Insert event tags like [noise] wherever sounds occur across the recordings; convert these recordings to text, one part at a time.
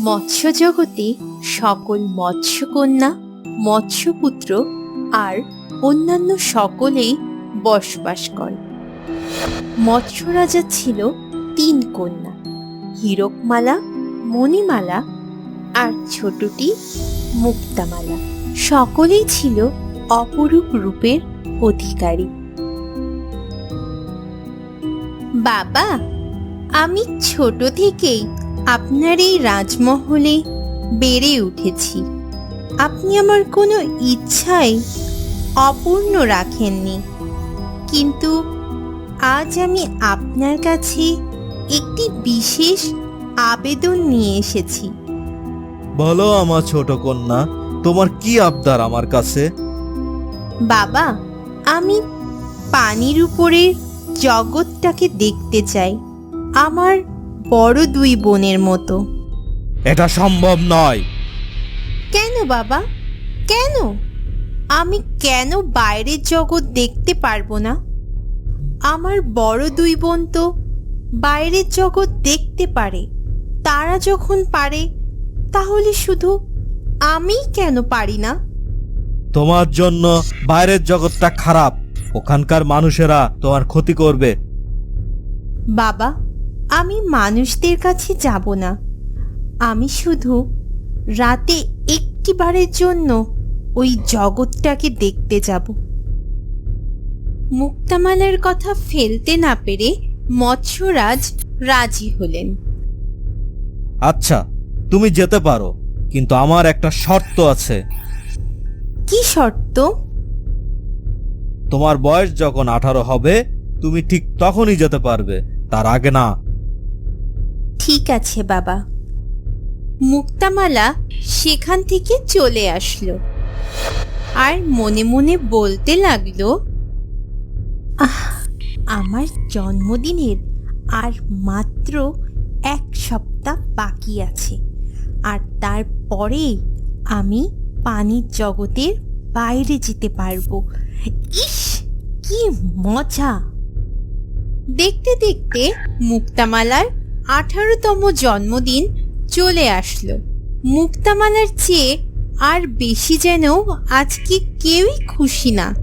মৎস্য জগতে সকল মৎস্যকন্যা, মৎস্যপুত্র আর অন্যান্য সকলেই বসবাস করে মৎস্য রাজা ছিল তিন কন্যা, হীরকমালা, মণিমালা আর ছোটটি মুক্তামালা। সকলেই ছিল অপরূপ রূপের অধিকারী। বাবা, আমি ছোট থেকেই আপনার এই রাজমহলে বেড়ে উঠেছি। আপনি আমার কোনো ইচ্ছাই অপূর্ণ রাখেননি। কিন্তু আজ আমি আপনার কাছে একটি বিশেষ আবেদন নিয়ে এসেছি। বলো আমার ছোট কন্যা তোমার কি আবদার আমার কাছে? বাবা আমি পানির উপরে জগৎটাকে দেখতে চাই। আমার বড় দুই বোনের মতো। এটা সম্ভব নয়। কেন বাবা? কেন? আমি কেন বাইরের জগৎ দেখতে পারব না? আমার বড় দুই বোন তো বাইরের জগৎ দেখতে পারে। তারা যখন পারে তাহলে শুধু আমি কেন পারি না? তোমার জন্য বাইরের জগৎটা খারাপ। ওখানকার মানুষেরা তোমার ক্ষতি করবে। বাবা আমি মানুষদের কাছে যাব না। আমি শুধু রাতে একটিবারের জন্য ওই জগৎটাকে দেখতে যাব। মুক্তামালার কথা ফেলতে না পেরে মৎস্যরাজ রাজি হলেন। আচ্ছা তুমি যেতে পারো কিন্তু আমার একটা শর্ত আছে। কি শর্ত? তোমার বয়স যখন আঠারো হবে তুমি ঠিক তখনই যেতে পারবে তার আগে না। ঠিক আছে, বাবা। মুক্তামালা সেখান থেকে চলে আসলো। আর মনে মনে বলতে লাগল, আহ, আমার জন্মদিনের আর মাত্র এক সপ্তাহ বাকি আছে। আর তারপরেই আমি পানির জগতের বাইরে যেতে পারব। ইস, কি মজা! দেখতে দেখতে মুক্তামালার আঠারোতম জন্মদিন চলে আসলো। মুক্তামালার চেয়ে আর বেশি যেন আজকে কেউই খুশি না।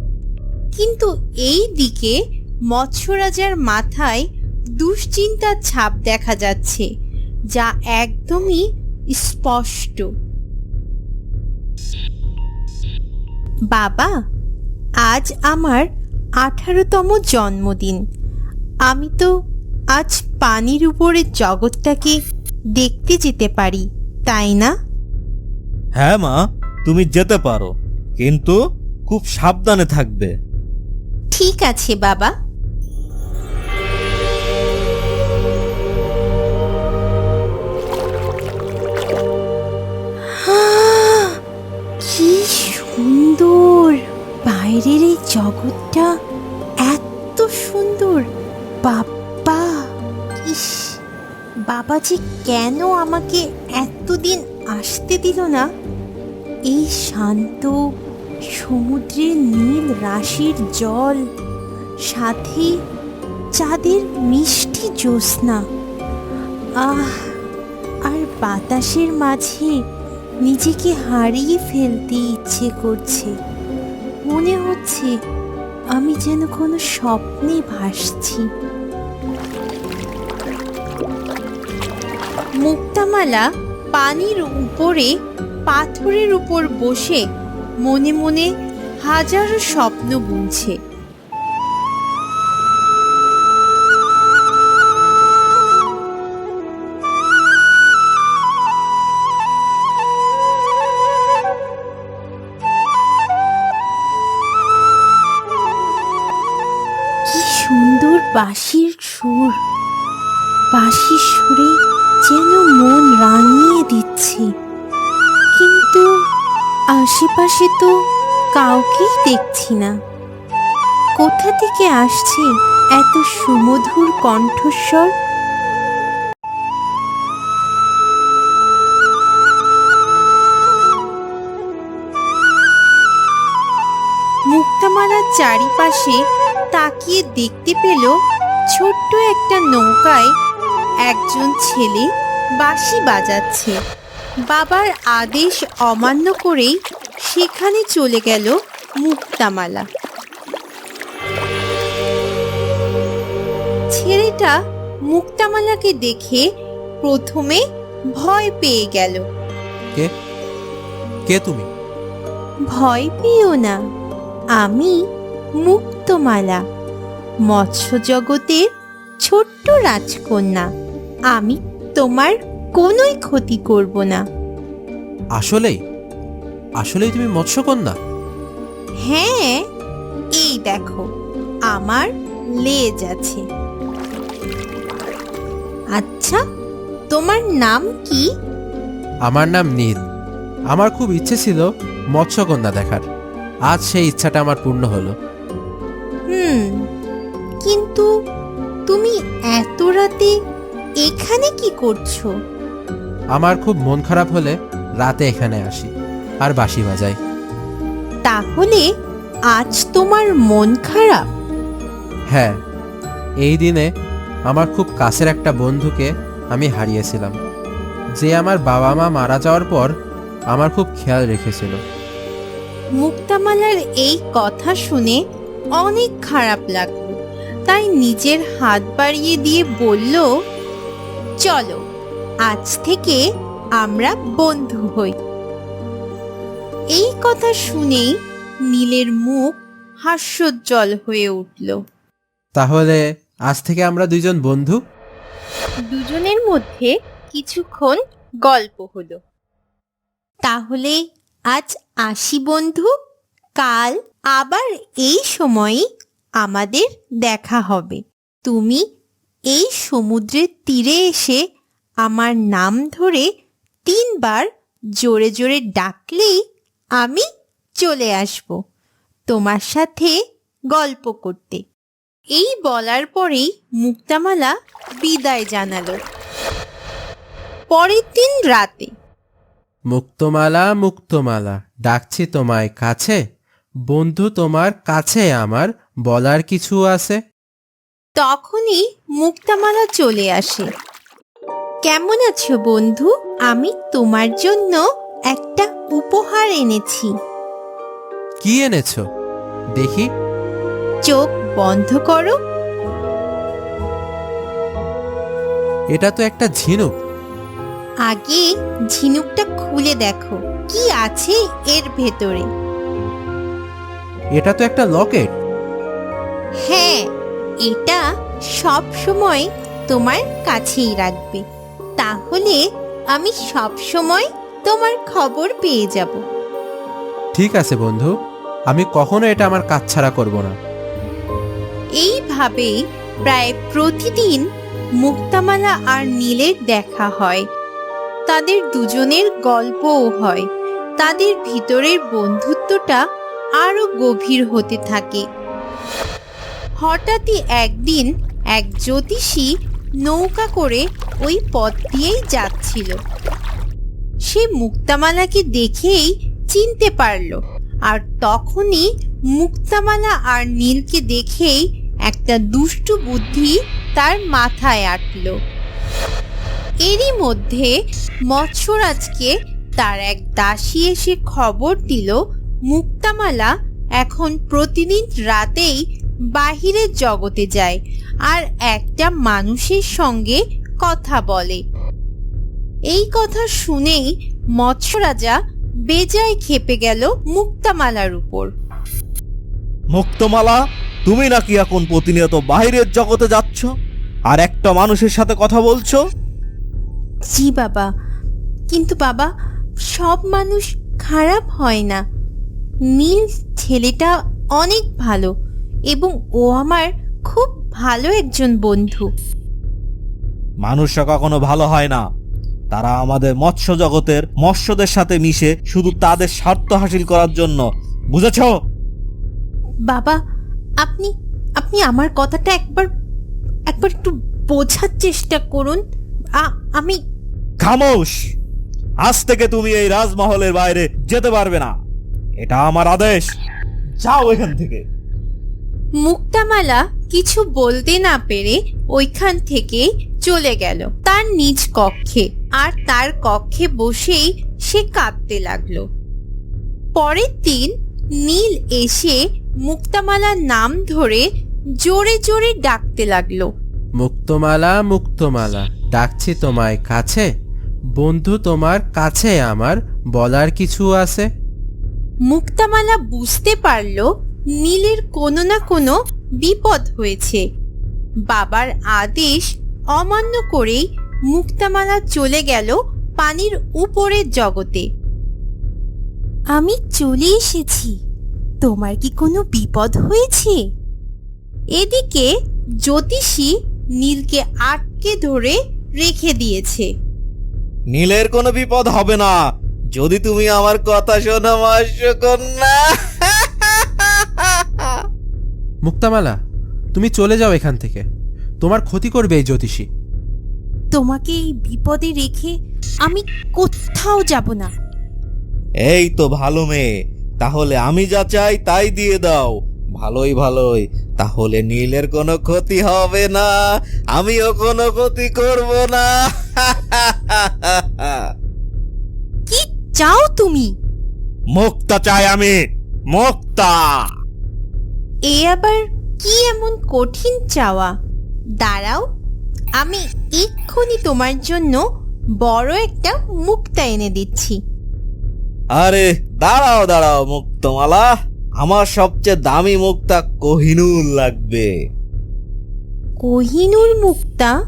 কিন্তু এই দিকে মৎস্যরাজার মাথায় দুশ্চিন্তার ছাপ দেখা যাচ্ছে, যা একদমই স্পষ্ট। বাবা, আজ আমার আঠারোতম জন্মদিন। আমি তো আজ পানির উপরে জগৎটাকে দেখতে যেতে পারি তাই না? হ্যাঁ মা তুমি যেতে পারো কিন্তু খুব সাবধানে থাকবে। ঠিক আছে বাবা। কি সুন্দর! বাইরের এই জগৎটা এত সুন্দর। বাবা ইস বাবা যে কেন আমাকে এতদিন আসতে দিল না? এই শান্ত সমুদ্রের নীল রাশির জল, সাথে চাঁদের মিষ্টি জ্যোৎস্না। আহ, আর বাতাসের মাঝে নিজেকে হারিয়ে ফেলতে ইচ্ছে করছে। মনে হচ্ছে আমি যেন কোনো স্বপ্নে ভাসছি। মুক্তামালা পানির উপরে, পাথরের উপর বসে মনে মনে হাজারো স্বপ্ন বুনছে। সুন্দর বাঁশির সুর। বাঁশির সুরে রাঙিয়ে দিচ্ছে। কিন্তু আশেপাশে তো কাউকেই দেখছি না। কোথা থেকে আসছে এত সুমধুর কণ্ঠস্বর? মুক্তামালার চারিপাশে তাকিয়ে দেখতে পেল ছোট্ট একটা নৌকায় একজন ছেলে বাঁশি বাজাচ্ছে। বাবার আদেশ অমান্য করেই সেখানে চলে গেল মুক্তামালা। ছেলেটা মুক্তামালাকে দেখে প্রথমে ভয় পেয়ে গেল। কে? কে তুমি? ভয় পেও না। আমি মুক্তমালা। মৎস্য জগতের ছোট্ট রাজকন্যা। আমি তোমার কোনোই ক্ষতি করব না। আসলেই? আসলেই তুমি মৎস্যকন্যা? হ্যাঁ এই দেখো আমার লেজ আছে। আচ্ছা তোমার নাম কি? আমার নাম নীল। আমার খুব ইচ্ছে ছিল মৎস্যকন্যা দেখার। আজ সেই ইচ্ছাটা আমার পূর্ণ হলো। হুম কিন্তু তুমি এত রাতে এখানে কি করছ? আমার খুব মন খারাপ হলে রাতে এখানে আসি আর বাঁশি বাজাই। তাহলে আজ তোমার মন খারাপ? হ্যাঁ এই দিনে আমার খুব কাছের একটা বন্ধুকে আমি হারিয়েছিলাম যে আমার বাবা মা মারা যাওয়ার পর আমার খুব খেয়াল রেখেছিল। মুক্তামালার এই কথা শুনে অনেক খারাপ লাগল তাই নিজের হাত বাড়িয়ে দিয়ে বলল চলো আজ থেকে আমরা বন্ধু হই। এই কথা শুনেই নীলের মুখ হাস্যোজ্জ্বল হয়ে উঠল। তাহলে আজ থেকে আমরা দুইজন বন্ধু? দুজনের মধ্যে কিছুক্ষণ গল্প হলো। তাহলে আজ আসি বন্ধু কাল আবার এই সময়ই আমাদের দেখা হবে। তুমি এই সমুদ্রের তীরে এসে আমার নাম ধরে তিনবার জোরে জোরে ডাকলেই আমি চলে আসব তোমার সাথে গল্প করতে। এই বলার পরেই মুক্তামালা বিদায় জানালো। পরের দিন রাতে। মুক্তমালা মুক্তমালা, ডাকছি তোমায় কাছে। বন্ধু তোমার কাছে আমার বলার কিছু আছে? তখনই মুক্তামালা চলে আসে। কেমন আছো বন্ধু? আমি তোমার জন্য একটা উপহার এনেছি। কি এনেছো? দেখি। চোখ বন্ধ করো। এটা তো একটা ঝিনুক। আগে ঝিনুকটা খুলে দেখো কি আছে এর ভেতরে? এটা তো একটা লকেট। হ্যাঁ এটা সব সময় তোমার কাছেই রাখবে। তাহলে আমি সব সময় তোমার খবর পেয়ে যাব। ঠিক আছে বন্ধু আমি কখনো এটা আমার কাজ ছাড়া করব না। এইভাবেই প্রায় প্রতিদিন মুক্তামালা আর নীলের দেখা হয়। তাদের দুজনের গল্পও হয়। তাদের ভিতরের বন্ধুত্বটা আরও গভীর হতে থাকে। হঠাৎই একদিন এক জ্যোতিষী নৌকা করে ওই পথ দিয়েই যাচ্ছিল। সে মুক্তামালাকে দেখেই চিনতে পারল আর তখনই মুক্তামালা আর নীলকে দেখেই একটা দুষ্টু বুদ্ধি তার মাথায় আটলো। এরই মধ্যে মৎস্যরাজকে তার এক দাসী এসে খবর দিল, মুক্তামালা এখন প্রতিদিন রাতেই বাহিরের জগতে যায় আর একটা মানুষের সঙ্গে কথা বলে। এই কথা শুনেই মৎস্যরাজা বেজায় খেপে গেল মুক্তামালার উপর। মুক্তমালা তুমি নাকি এখন প্রতিনিয়ত বাইরের জগতে যাচ্ছ? আর একটা মানুষের সাথে কথা বলছো? জি বাবা কিন্তু বাবা সব মানুষ খারাপ হয় না। নীল ছেলেটা অনেক ভালো। এবং ও আমার খুব ভালো একজন বন্ধু। মানুষরা কখনো ভালো হয় না। তারা আমাদের মৎস্য জগতের মৎস্যদের সাথে মিশে শুধু তাদের স্বার্থ হাসিল করার জন্য। বুঝেছ? বাবা আপনি আপনি আমার কথাটা একবার একবার একটু বোঝার চেষ্টা করুন। আমি খামোশ! আজ থেকে তুমি এই রাজমহলের বাইরে যেতে পারবে না। এটা আমার আদেশ। যাও এখান থেকে। মুক্তামালা কিছু বলতে না পেরে ওইখান থেকে চলে গেল। তার নিজ কক্ষে আর তার কক্ষে বসেই সে কাঁদতে লাগল। পরের দিন নীল এসে মুক্তামালার নাম ধরে জোরে জোরে ডাকতে লাগল। মুক্তমালা মুক্তমালা ডাকছি তোমায় কাছে। বন্ধু তোমার কাছে আমার বলার কিছু আছে। মুক্তামালা বুঝতে পারল নীলের কোনো না কোনো বিপদ হয়েছে। বাবার আদেশ অমান্য করেই মুক্তামালা চলে গেল পানির উপরের জগতে। আমি চলে এসেছি। তোমার কি কোনো বিপদ হয়েছে? এদিকে জ্যোতিষী নীলকে আটকে ধরে রেখে দিয়েছে। নীলের কোনো বিপদ হবে না। যদি তুমি আমার কথা শোনো মৎস্যকন্যা মুক্তামালা তুমি চলে যাও এখান থেকে। তোমার ক্ষতি করবে এই জ্যোতিষী। তোমাকে এই বিপদে রেখে আমি কোথাও যাব না। এই তো ভালো মেয়ে তাহলে আমি যা চাই তাই দিয়ে দাও। ভালোই ভালোই তাহলে নীলের কোনো ক্ষতি হবে না আমিও কোনো ক্ষতি করব না। কি চাও তুমি? মুক্তা চাই আমি মুক্তা! এ আবার কি এমন কঠিন চাওয়া? দাঁড়াও আমি এক্ষুনি তোমার জন্য বড় একটা মুক্তা এনে দিচ্ছি। আরে দাঁড়াও দাঁড়াও মুক্তমালা। আমার সবচেয়ে দামি মুক্তা কোহিনুর লাগবে। কোহিনুর মুক্তা?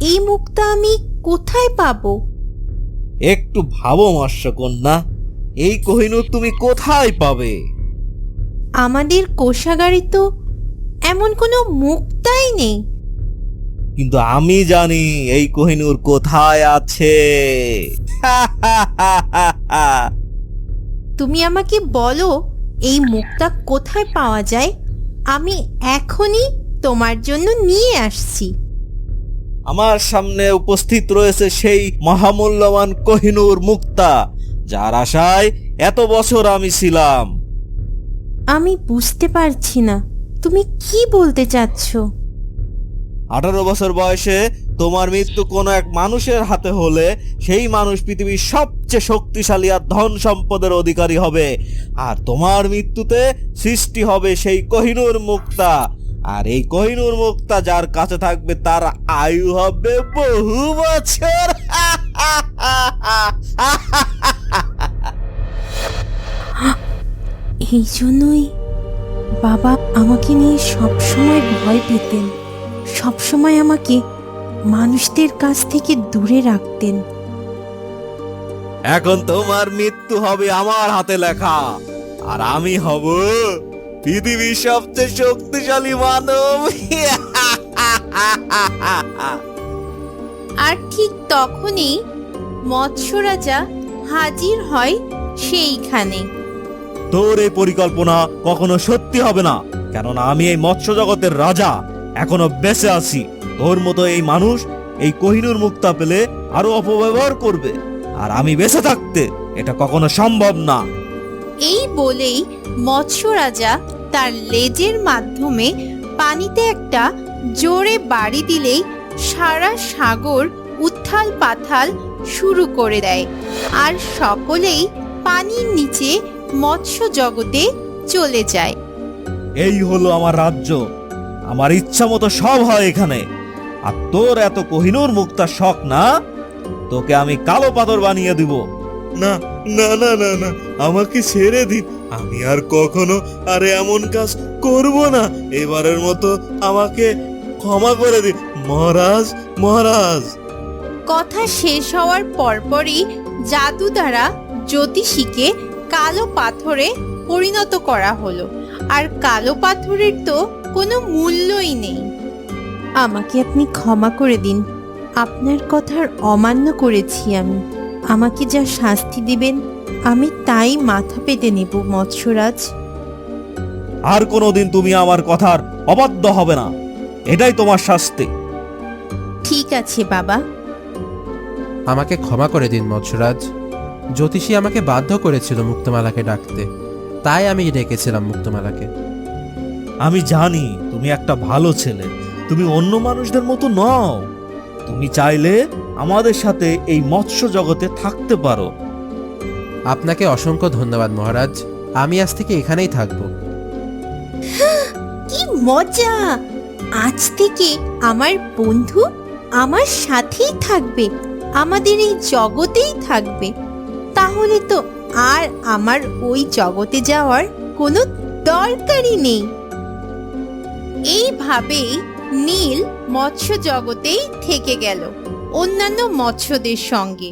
এই মুক্তা আমি কোথায় পাবো? একটু ভাবো মৎস্যকন্যা এই কোহিনুর তুমি কোথায় পাবে? আমাদের কোষাগারে তো এমন কোনো মুক্তাই নেই। কিন্তু আমি জানি এই কোহিনুর কোথায় আছে। তুমি আমাকে বলো এই মুক্তা কোথায় পাওয়া যায়? আমি এখনই তোমার জন্য নিয়ে আসছি। আমার সামনে উপস্থিত রয়েছে সেই মহামূল্যবান কোহিনুর মুক্তা যার আশায় এত বছর আমি ছিলাম। আমি বুঝতে পারছি না। তুমি কি বলতে চাচ্ছ? আঠারো বছর বয়সে তোমার মৃত্যু কোনো এক মানুষের হাতে হলে সেই মানুষ পৃথিবীর সবচেয়ে শক্তিশালী আর ধন সম্পদের অধিকারী হবে। আর তোমার মৃত্যুতে সৃষ্টি হবে সেই কহিনুর মুক্তা। আর এই কহিনুর মুক্তা যার কাছে থাকবে তার আয়ু হবে বহু বছর। [laughs] এই জন্যই বাবা আমাকে নিয়ে সবসময় ভয় পেতেন সবসময় আমাকে মানুষদের কাছ থেকে দূরে রাখতেন। এখন তোমার মৃত্যু হবে আমার হাতে লেখা আর আমি হব পৃথিবীর সবচেয়ে শক্তিশালী মানব। আর ঠিক তখনই মৎস্য রাজা হাজির হয় সেইখানে। তোর এই পরিকল্পনা কখনো সত্যি হবে না। কেননা আমি এই মৎস্য জগতের রাজা, এখনও বেঁচে আছি। তোর মতো এই মানুষ এই কোহিনুর মুক্তা পেলে আরও অপব্যবহার করবে। আর আমি বেঁচে থাকতে এটা কখনো সম্ভব না। এই বলেই মৎস্য রাজা তার লেজের মাধ্যমে পানিতে একটা জোরে বাড়ি দিলেই সারা সাগর উত্থাল পাথাল শুরু করে দেয়। আর সকলেই পানির নিচে মৎস্য জগতে চলে যায়। এই হলো আমার রাজ্য। আমার ইচ্ছা মতো সব হয় এখানে। আর তোর এত কোহিনুর মুক্তা শখ না? তোকে আমি কালো পাথর বানিয়ে দিব। না না না না না আমাকে ছেড়ে দিন। আমি আর কখনো আর এমন কাজ করব না। এবারের মতো আমাকে ক্ষমা করে দিন। মহারাজ মহারাজ। কথা শেষ হওয়ার পরপরই জাদু দ্বারা জ্যোতিষীকে কালো পাথরে পরিণত করা হলো। আর কালো পাথরের তো কোনো মূল্যই নেই। আমাকে আপনি ক্ষমা করে দিন। আপনার কথার অমান্য করেছি আমি। আমাকে যা শাস্তি দিবেন আমি তাই মাথা পেতে নেব মৎস্যরাজ। আর কোনোদিন তুমি আমার কথার অবাধ্য হবে না। এটাই তোমার শাস্তি। ঠিক আছে বাবা। আমাকে ক্ষমা করে দিন মৎস্যরাজ। জ্যোতিষী আমাকে বাধ্য করেছিল মুক্তমালাকে ডাকতে। তাই আমি ডেকেছিলাম মুক্তমালাকে। আমি জানি তুমি একটা ভালো ছেলে। তুমি অন্য মানুষদের মতো নও। তুমি চাইলে আমাদের সাথে এই মৎস্য জগতে থাকতে পারো। আপনাকে অসংখ্য ধন্যবাদ মহারাজ। আমি আজ থেকে এখানেই থাকব। কি মজা! আজ থেকে আমার বন্ধু আমার সাথেই থাকবে। আমাদের এই জগতেই থাকবে। তাহলে তো আর আমার ওই জগতে যাওয়ার কোনো দরকারই নেই। এইভাবেই নীল মৎস্য জগতেই থেকে গেল, অন্যান্য মৎস্যদের সঙ্গে।